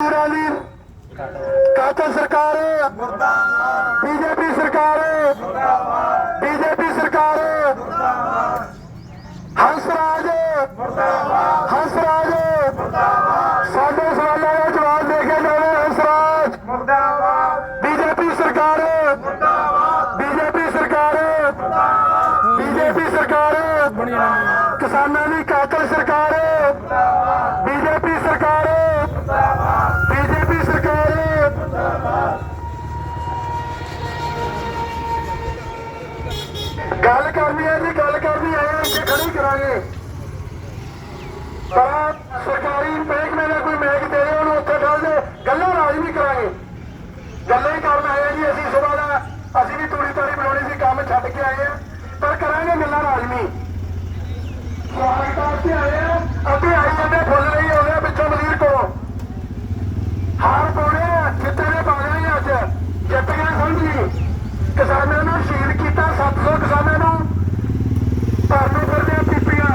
ਮਜ਼ਦੂਰਾਂ ਦੀ ਸਰਕਾਰ ਮੁਰਦਾਬਾਦ ਬੀਜੇਪੀ ਸਰਕਾਰ ਮੁਰਦਾਬਾਦ ਬੀਜੇਪੀ ਸਰਕਾਰ ਮੁਰਦਾਬਾਦ ਹੰਸਰਾਜ ਮੁਰਦਾਬਾਦ ਹੰਸਰਾਜ ਮੁਰਦਾਬਾਦ ਸਾਡੇ ਸਵਾਲਾਂ ਦਾ ਜਵਾਬ ਦੇ ਕੇ ਜਾਵੇ ਹੰਸਰਾਜ ਮੁਰਦਾਬਾਦ ਬੀਜੇਪੀ ਸਰਕਾਰ ਮੁਰਦਾਬਾਦ ਬੀਜੇਪੀ ਸਰਕਾਰ ਮੁਰਦਾਬਾਦ ਬੀਜੇਪੀ ਸਰਕਾਰ ਕਿਸਾਨਾਂ ਦੀ ਕਾਤਲ ਸਰਕਾਰ ਬੀਜੇਪੀ ਸਰਕਾਰ ਬੀਜੇਪੀ ਸਰਕਾਰ ਗੱਲ ਕਰਨੀ ਹੈ ਜੀ, ਗੱਲ ਕਰਨੀ ਹੈ ਇੱਥੇ ਖੜੀ ਕਰਾਂਗੇ। ਪਰ ਸਰਕਾਰੀ ਮਹਿਕਮੇ ਦਾ ਕੋਈ ਮਹਿਕ ਦੇ ਰਿਹਾ, ਉਹਨੂੰ ਉੱਥੇ ਗੱਲ ਦੇ, ਗੱਲਾਂ ਲਾਜ਼ਮੀ ਕਰਾਂਗੇ। ਗੱਲਾਂ ਹੀ ਕਰਨ ਆਏ ਆ ਜੀ, ਅਸੀਂ ਸਵੇਰ ਦਾ, ਅਸੀਂ ਵੀ ਤੂੜੀ ਤਾੜੀ ਬਣਾਉਣੀ ਸੀ, ਕੰਮ ਛੱਡ ਕੇ ਆਏ ਆ, ਪਰ ਕਰਾਂਗੇ ਗੱਲਾਂ ਰਾਜ਼ਮੀ ਸਵਾਗਤ ਤੇ ਆਏ ਆ ਅੱਗੇ ਆਈ ਜਾਂਦੇ ਫੁੱਲ ਲਈ ਆਉਂਦੇ ਆ ਪਿੱਛੋਂ ਮਲੀਰ ਕੋਲੋਂ ਹਾਰ ਪਾਉਣੇ ਆ ਜਿੱਤੇ ਦੇ ਪਾਉਣੇ ਆ ਅੱਜ ਜਿੱਤ ਗਏ ਸਮਝੀ ਕਿਸਾਨਾਂ ਨੂੰ ਸ਼ਹੀਦ ਕੀਤਾ 700 ਕਿਸਾਨਾਂ ਨੂੰ ਭਰਨੋਂ ਫਿਰਦੇ ਆ ਪੀਪੀਆਂ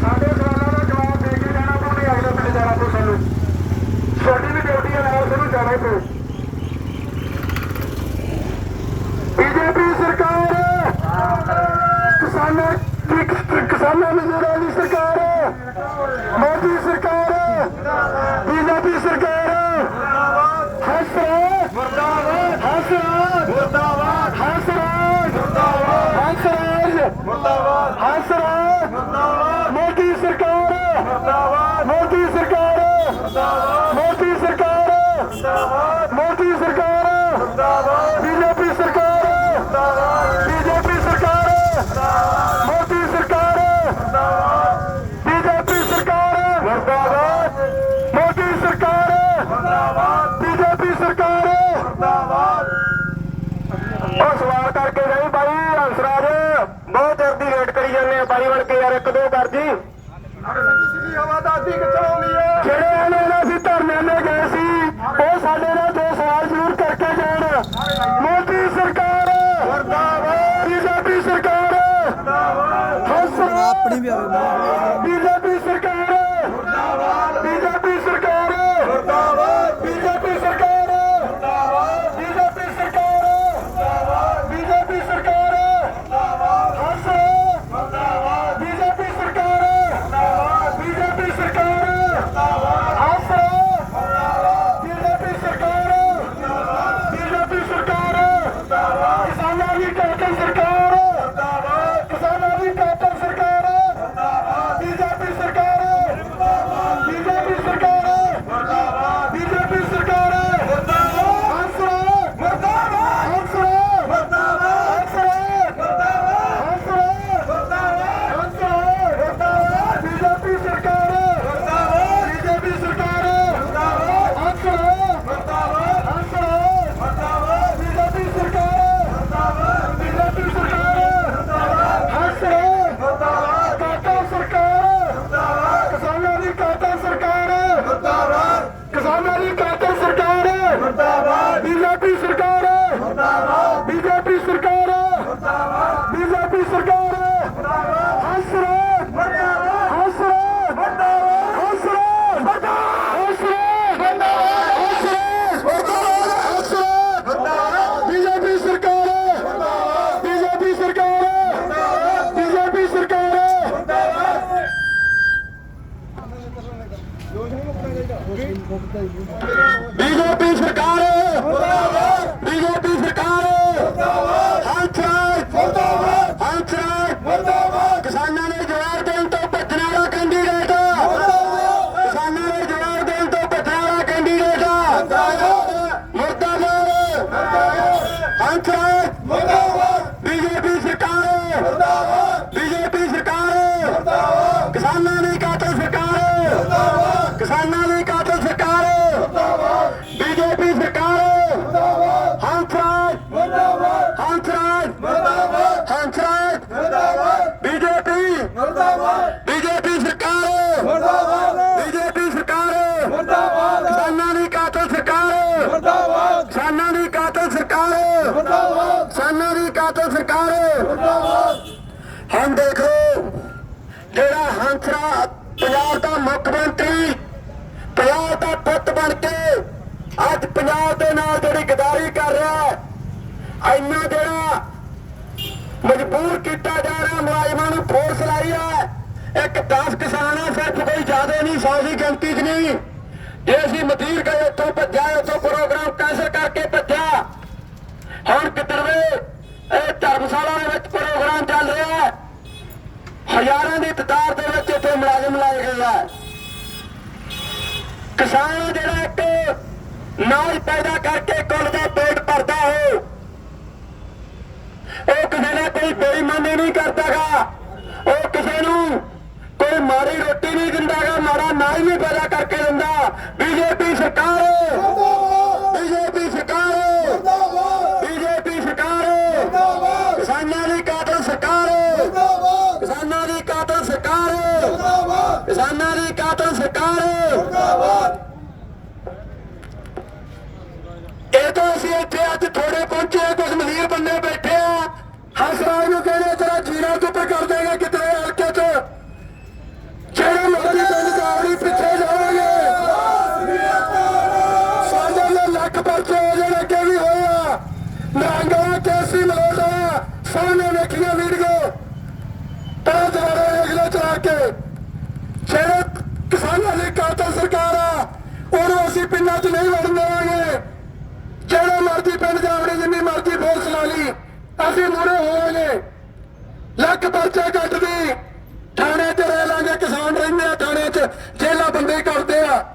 ਸਾਡੇ ਸਵਾਲਾਂ ਦਾ ਜਵਾਬ ਦੇ ਕੇ ਜਾਣਾ ਪਊ ਅਗਲੇ ਪਿੰਡ ਜਾਣਾ ਪਊ ਸਾਨੂੰ ਛੋਟੀ ਵੀ ਡਿਊਟੀ ਹੈ ਨਾਲ ਸਾਨੂੰ ਜਾਣਾ ਪਊ ਬੀਜੇਪੀ ਸਰਕਾਰ ਕਿਸਾਨਾਂ ਦੀ ਕਿਸਾਨਾਂ ਮਜ਼ਦੂਰਾਂ ਦੀ ਸਰਕਾਰ ਮੋਦੀ ਸਰਕਾਰ ਬੀਜੇਪੀ ਸਰਕਾਰ ਹਸਰਾ ਮੁਰਦਾਬਾਦ ਹਸਰਾ ਮੁਰਦਾਬਾਦ ਹਸਰਾ ਮੁਰਦਾਬਾਦ ਹਸਰਾ ਮੁਰਦਾਬਾਦ ਹਸਰਾ ਮੁਰਦਾਬਾਦ ਮੋਦੀ ਸਰਕਾਰ ਮੁਰਦਾਬਾਦ ਮੋਦੀ ਸਰਕਾਰ ਮੁਰਦਾਬਾਦ ਮੋਦੀ ਸਰਕਾਰ ਮੁਰਦਾਬਾਦ ਮੋਦੀ ਸਰਕਾਰ ਮੁਰਦਾਬਾਦ ਬੀਜੇਪੀ ਸਰਕਾਰ ਮੁਰਦਾਬਾਦ ਬੀਜੇਪੀ ਸਰਕਾਰ ਮੁਰਦਾਬਾਦ ਮੋਦੀ ਸਰਕਾਰ ਮੁਰਦਾਬਾਦ ਬੀਜੇਪੀ ਸਰਕਾਰ ਮੁਰਦਾਬਾਦ ਮੋਦੀ ਸਰਕਾਰ ਮੁਰਦਾਬਾਦ ਬੀਜੇਪੀ ਸਰਕਾਰ ਮੁਰਦਾਬਾਦ ਉਹ ਸਵਾਲ ਕਰਕੇ ਗਈ ਬਾਈ ਹੰਸਰਾਜ ਬਹੁਤ ਚਿਰ ਦੀ ਵੇਟ ਕਰੀ ਜਾਂਦੇ ਆ ਬਾਈ ਬਣ ਕੇ ਯਾਰ ਇੱਕ ਦੋ ਕਰ ਜੀ। ਹਵਾ ਦਾ ਅੱਧੀ ਕਿੱਥੋਂ ਆਉਂਦੀ ਹੈ ਜਿਹੜੇ ਇਹਨਾਂ ਨਾਲ ਅਸੀਂ ਧਰਨੇ ਲੈ ਗਏ ਸੀ। ਉਹ ਸਾਡੇ ਨਾਲ ਦੋ ਸਵਾਲ ਜ਼ਰੂਰ ਕਰਕੇ ਜਾਣ। ਮੋਦੀ ਸਰਕਾਰ ਬੀਜੇਪੀ ਸਰਕਾਰ ਹੰਸਰਾਜ ਆਪਣੀ ਵੀ ਆਵੇ ਬੀਜੇਪੀ ਸਰਕਾਰ ਮੁਰਦਾਬਾਦ ਬੀਜੇਪੀ ਸਰਕਾਰ ਮੁਰਦਾਬਾਦ ਬੀਜੇਪੀ ਸਰਕਾਰ ਮੁਰਦਾਬਾਦ ਬੀਜੇਪੀ ਸਰਕਾਰ ਮੁਰਦਾਬਾਦ ਬੀਜੇਪੀ ਸਰਕਾਰ ਮੁਰਦਾਬਾਦ ਹੱਸ ਮੁਰਦਾਬਾਦ ਬੀਜੇਪੀ ਸਰਕਾਰ ਮੁਰਦਾਬਾਦ ਬੀਜੇਪੀ ਸਰਕਾਰ ਮੁਰਦਾਬਾਦ ਹੱਸ ਮੁਰਦਾਬਾਦ ਬੀਜੇਪੀ ਸਰਕਾਰ ਮੁਰਦਾਬਾਦ ਬੀਜੇਪੀ ਸਰਕਾਰ ਮੁਰਦਾਬਾਦ ਕਿਸਾਨਾਂ ਦੀ ਕਾਤਲ ਸਰਕਾਰ ਮੁਰਦਾਬਾਦ ਕਿਸਾਨਾਂ ਦੀ ਕਾਤਲ ਸਰਕਾਰ ਮੁਰਦਾਬਾਦ ਬੀਜੇਪੀ ਸਰਕਾਰ ਮੁਰਦਾਬਾਦ ਬੀਜੇਪੀ ਸਰਕਾਰ ਮੁਰਦਾਬਾਦ ਬੀਜੇਪੀ ਸਰਕਾਰ ਮੁਰਦਾਬਾਦ ਹੰਸਰਾ ਮੁਰਦਾਬਾਦ ਹੰਸਰਾ ਮੁਰਦਾਬਾਦ ਹੰਸਰਾ ਮੁਰਦਾਬਾਦ ਹੰਸਰਾ ਮੁਰਦਾਬਾਦ ਹੰਸਰਾ ਮੁਰਦਾਬਾਦ ਬੀਜੇਪੀ ਸਰਕਾਰ ਮੁਰਦਾਬਾਦ ਬੀਜੇਪੀ ਸਰਕਾਰ ਮੁਰਦਾਬਾਦ ਹੰਸਰਾ ਮੁਰਦਾਬਾਦ ਹੰਸਰਾ ਮੁਰਦਾਬਾਦ ਬੀਜੇਪੀ ਸਰਕਾਰ ਮੁਰਦਾਬਾਦ ਬੀਜੇਪੀ ਸਰਕਾਰ ਮੁਰਦਾਬਾਦ ਹੰਸਰਾ ਮੁਰਦਾਬਾਦ ਕਾਟਾ ਸਰਕਾਰ ਮੁਰਦਾਬਾਦ ਕਿਸਾਨਾਂ ਦੀ ਕਾਟਾ ਸਰਕਾਰ ਮੁਰਦਾਬਾਦ ਕਿਸਾਨਾਂ ਦੀ ਕਾਟਾ ਸਰਕਾਰ ਮੁਰਦਾਬਾਦ ਬੀਜੇਪੀ ਸਰਕਾਰ ਮੁਰਦਾਬਾਦ ਬੀਜੇਪੀ ਸਰਕਾਰ ਮੁਰਦਾਬਾਦ ਬੀਜੇਪੀ ਸਰਕਾਰ ਮੁਰਦਾਬਾਦ ਹੰਸਰਾ ਮੁਰਦਾਬਾਦ ਹੰਸਰਾ ਮੁਰਦਾਬਾਦ ਹੰਸਰਾ ਮੁਰਦਾਬਾਦ ਹੰਸਰਾ ਮੁਰਦਾਬਾਦ ਹੰਸਰਾ ਮੁਰਦਾਬਾਦ ਹੰਸਰਾ ਮੁਰਦਾਬਾਦ ਬੀਜੇਪੀ ਸਰਕਾਰ ਮੁਰਦਾਬਾਦ ਬੀਜੇਪੀ ਸਰਕਾਰ ਮੁਰਦਾਬਾਦ ਬੀਜੇਪੀ ਸਰਕਾਰ ਮੁਰਦਾਬਾਦ ਬੀਜੇਪੀ ਸਰਕਾਰ ਮੁਰਦਾਬਾਦ ਬੀਜੇਪੀ ਸਰਕਾਰ ਮੁਰਦਾਬਾਦ ਹੰਸਰਾਜ ਮੁਰਦਾਬਾਦ ਹੰਸਰਾਜ ਮੁਰਦਾਬਾਦ ਕਿਸਾਨਾਂ ਨੇ ਜਵਾਬ ਦੇਣ ਤੋਂ ਭੱਜਣ ਵਾਲਾ ਕੈਂਡੀਡੇਟ ਮੁਰਦਾਬਾਦ ਕਿਸਾਨਾਂ ਨੇ ਜਵਾਬ ਦੇਣ ਤੋਂ ਭੱਜਣ ਵਾਲਾ ਕੈਂਡੀਡੇਟ ਮੁਰਦਾਬਾਦ ਮੁਰਦਾਬਾਦ ਹੰਸਰਾਜ ਮੁਰਦਾਬਾਦ ਬੀਜੇਪੀ ਸਰਕਾਰ ਮੁਰਦਾਬਾਦ ਬੀਜੇਪੀ ਸਰਕਾਰ ਮੁਰਦਾਬਾਦ ਕਿਸਾਨਾਂ ਦੀ ਕਾਤਲ ਸਰਕਾਰ ਮੁਰਦਾਬਾਦ ਕਿਸਾਨਾਂ ਦੀ ਕਾਤਲ ਸਰਕਾਰ, ਬੀਜੇਪੀ ਸਰਕਾਰ ਮੁਰਦਾਬਾਦ ਹੰਸਰਾਜ ਮੁਰਦਾਬਾਦ ਹੰਸਰਾਜ ਮੁਰਦਾਬਾਦ ਹੰਸਰਾਜ ਮੁਰਦਾਬਾਦ ਬੀਜੇਪੀ ਮੁਰਦਾਬਾਦ ਬੀਜੇਪੀ ਸਰਕਾਰ ਮੁਰਦਾਬਾਦ ਬੀਜੇਪੀ ਸਰਕਾਰ ਮੁਰਦਾਬਾਦ ਕਿਸਾਨਾਂ ਦੀ ਕਾਤਲ ਸਰਕਾਰ ਮੁਰਦਾਬਾਦ ਕਿਸਾਨਾਂ ਦੀ ਕਾਤਲ ਸਰਕਾਰ ਮੁਰਦਾਬਾਦ ਕਿਸਾਨਾਂ ਦੀ ਕਾਤਲ ਸਰਕਾਰ। ਮੁਰਦਾਬਾਦ ਹੁਣ ਦੇਖੋ ਜਿਹੜਾ ਹੰਸਰਾ ਪੰਜਾਬ ਪੰਜਾਬ ਦੇ ਨਾਲ ਜਿਹੜੀ ਗਦਾਰੀ ਕਰ ਰਿਹਾ ਇੰਨਾ ਜਿਹੜਾ ਮਜਬੂਰ ਕੀਤਾ ਜਾ ਰਿਹਾ ਮੁਲਾਜ਼ਮਾਂ ਨੂੰ ਫੋਰਸ ਲਾਈ ਹੈ। ਇੱਕ 10 ਕਿਸਾਨ ਆ, ਸਿਰਫ ਕੋਈ ਜ਼ਿਆਦਾ ਨਹੀਂ 100 ਦੀ ਗਿਣਤੀ 'ਚ ਨਹੀਂ। ਜੇ ਅਸੀਂ ਮਦੀਰ ਗਏ ਉੱਥੋਂ ਭੱਜਾ ਉੱਥੋਂ ਪ੍ਰੋਗਰਾਮ ਕੈਂਸਲ ਕਰਕੇ ਭੱਜਿਆ, ਹੁਣ ਕਿਧਰਵੇ ਇਹ ਧਰਮਸ਼ਾਲਾ ਦੇ ਵਿੱਚ ਪ੍ਰੋਗਰਾਮ ਚੱਲ ਰਿਹਾ ਹੈ। ਹਜ਼ਾਰਾਂ ਦੀ ਤਾਦਾਦ ਦੇ ਵਿੱਚ ਇੱਥੇ ਮੁਲਾਜ਼ਮ ਲਾਏ ਗਏ ਆ। ਕਿਸਾਨ ਜਿਹੜਾ ਇੱਕ ਨਾਲ ਪੈਦਾ ਕਰਕੇ ਕੁੱਲ ਦਾ ਪੇਟ ਭਰਦਾ ਹੋ ਉਹ ਕਿਸੇ ਨਾਲ ਕੋਈ ਬੇਈਮਾਨੀ ਨਹੀਂ ਕਰਦਾਗਾ। ਉਹ ਕਿਸੇ ਨੂੰ ਕੋਈ ਮਾੜੀ ਰੋਟੀ ਨਹੀਂ ਦਿੰਦਾਗਾ। ਮਾੜਾ ਨਾ ਹੀ ਨਹੀਂ ਪੈਦਾ ਕਰਕੇ ਦਿੰਦਾ। ਬੀਜੇਪੀ ਸਰਕਾਰ ਬੀਜੇਪੀ ਸਰਕਾਰ ਬੀਜੇਪੀ ਸਰਕਾਰ ਕਿਸਾਨਾਂ ਦੀ ਕਾਤਲ ਸਰਕਾਰ ਕਿਸਾਨਾਂ ਦੀ ਕਾਤਲ ਸਰਕਾਰ ਕਿਸਾਨਾਂ ਦੀ ਕਾਤਲ ਸਰਕਾਰ ਇਹ ਤਾਂ ਅਸੀਂ ਇੱਥੇ ਅੱਜ ਥੋੜੇ ਪਹੁੰਚੇ ਹਾਂ, ਕੁਝ ਮਜ਼ੀਰ ਬੰਦੇ ਬੈਠੇ ਆ ਹਸਰਾਜ ਨੂੰ ਕਹਿੰਦੇ ਤੇਰਾ ਜੀਣਾ ਚੁੱਪ ਕਰ ਦੇਗਾ ਕਿਤੇ ਹਲਕੇ ਚ। ਜਿਹੜੇ ਮਰਦੀ ਪਿੰਡ ਜਾਵੜੀ ਪਿੱਛੇ ਜਾਵਾਂਗੇ। ਸਾਡੇ ਲਈ ਲੱਖ ਪਰਚੇ ਹੋ ਜਾਣ ਵੀ ਹੋਇਆ ਨਰੰਗਾ ਕੇਸੀ ਮਲੋਟਾ ਸਾਹਮਣੇ ਵੇਖੀਆਂ ਵੀਡੀਓ। ਤਾਂ ਦੁਬਾਰਾ ਅਗਲੇ ਚਲਾ ਕੇ। ਜਿਹੜੇ ਕਿਸਾਨਾਂ ਦੀ ਕਾਤਲ ਸਰਕਾਰ ਆ ਉਹਨੂੰ ਅਸੀਂ ਪਿੰਡਾਂ 'ਚ ਨਹੀਂ ਵੜਨ ਦੇਵਾਂਗੇ। ਜਿਹੜੇ ਮਰਜ਼ੀ ਪਿੰਡ ਜਾਵੜੇ, ਜਿੰਨੀ ਮਰਜ਼ੀ ਫੋਰਸ ਲਾ ਲਈ। ਅਸੀਂ ਮੂਰੇ ਹੋਵਾਂਗੇ ਲੱਖ ਪਰਚੇ ਕੱਟਦੀ। ਥਾਣੇ 'ਚ ਰਹਿ ਲਾਂਗੇ, ਕਿਸਾਨ ਰਹਿੰਦੇ ਆ ਥਾਣੇ 'ਚ। ਜੇਲਾ ਬੰਦੇ ਕਰਦੇ ਆ।